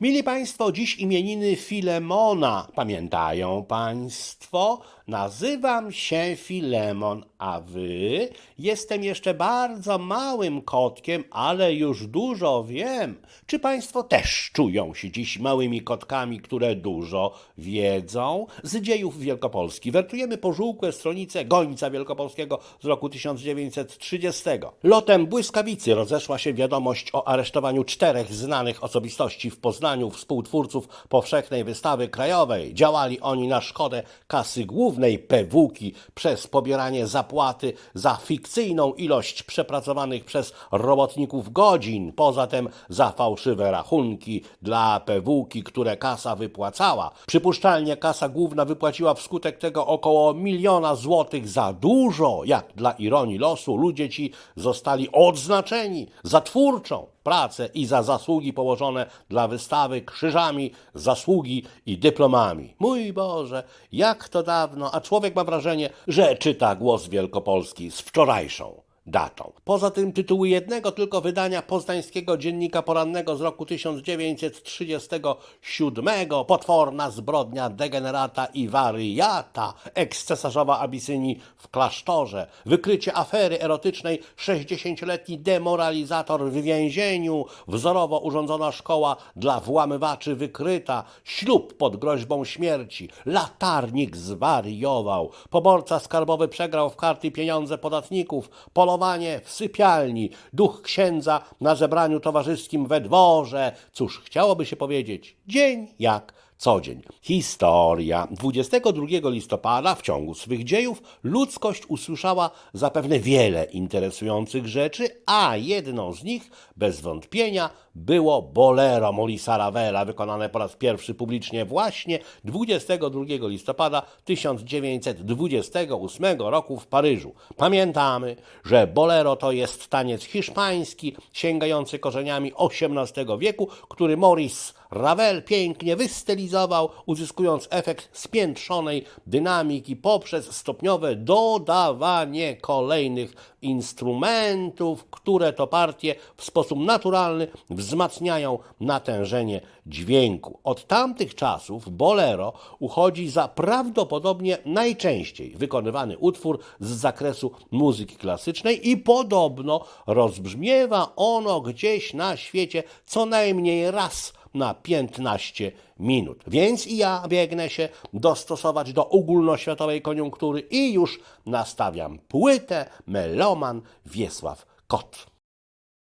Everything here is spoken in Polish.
Mili Państwo, dziś imieniny Filemona. Pamiętają Państwo? Nazywam się Filemon, a Wy? Jestem jeszcze bardzo małym kotkiem, ale już dużo wiem. Czy Państwo też czują się dziś małymi kotkami, które dużo wiedzą? Z dziejów Wielkopolski wertujemy pożółkłe stronice Gońca Wielkopolskiego z roku 1930. Lotem błyskawicy rozeszła się wiadomość o aresztowaniu czterech znanych osobistości w Poznaniu, współtwórców powszechnej wystawy krajowej. Działali oni na szkodę kasy głównej PWki przez pobieranie zapłaty za fikcyjną ilość przepracowanych przez robotników godzin, poza tym za fałszywe rachunki dla PWki, które kasa wypłacała. Przypuszczalnie kasa główna wypłaciła wskutek tego około miliona złotych za dużo. Jak dla ironii losu, ludzie ci zostali odznaczeni za twórczą pracę i za zasługi położone dla wystawy krzyżami, zasługi i dyplomami. Mój Boże, jak to dawno, a człowiek ma wrażenie, że czyta głos Wielkopolski z wczorajszą datą. Poza tym tytuły jednego tylko wydania poznańskiego dziennika porannego z roku 1937 Potworna zbrodnia degenerata i wariata ekscesarzowa Abysynii w klasztorze, wykrycie afery erotycznej 60-letni demoralizator w więzieniu, wzorowo urządzona szkoła dla włamywaczy wykryta, ślub pod groźbą śmierci, latarnik zwariował, poborca skarbowy przegrał w karty pieniądze podatników, w sypialni, duch księdza na zebraniu towarzyskim we dworze. Cóż, chciałoby się powiedzieć, dzień jak co dzień. Historia. 22 listopada w ciągu swych dziejów ludzkość usłyszała zapewne wiele interesujących rzeczy, a jedną z nich bez wątpienia było Bolero Maurice'a Ravela, wykonane po raz pierwszy publicznie właśnie 22 listopada 1928 roku w Paryżu. Pamiętamy, że Bolero to jest taniec hiszpański sięgający korzeniami XVIII wieku, który Maurice Ravel pięknie wystylizował, uzyskując efekt spiętrzonej dynamiki poprzez stopniowe dodawanie kolejnych instrumentów, które to partie w sposób naturalny wzmacniają natężenie dźwięku. Od tamtych czasów bolero uchodzi za prawdopodobnie najczęściej wykonywany utwór z zakresu muzyki klasycznej i podobno rozbrzmiewa ono gdzieś na świecie co najmniej raz na 15 minut. Więc i ja biegnę się dostosować do ogólnoświatowej koniunktury i już nastawiam płytę Meloman Wiesław Kot.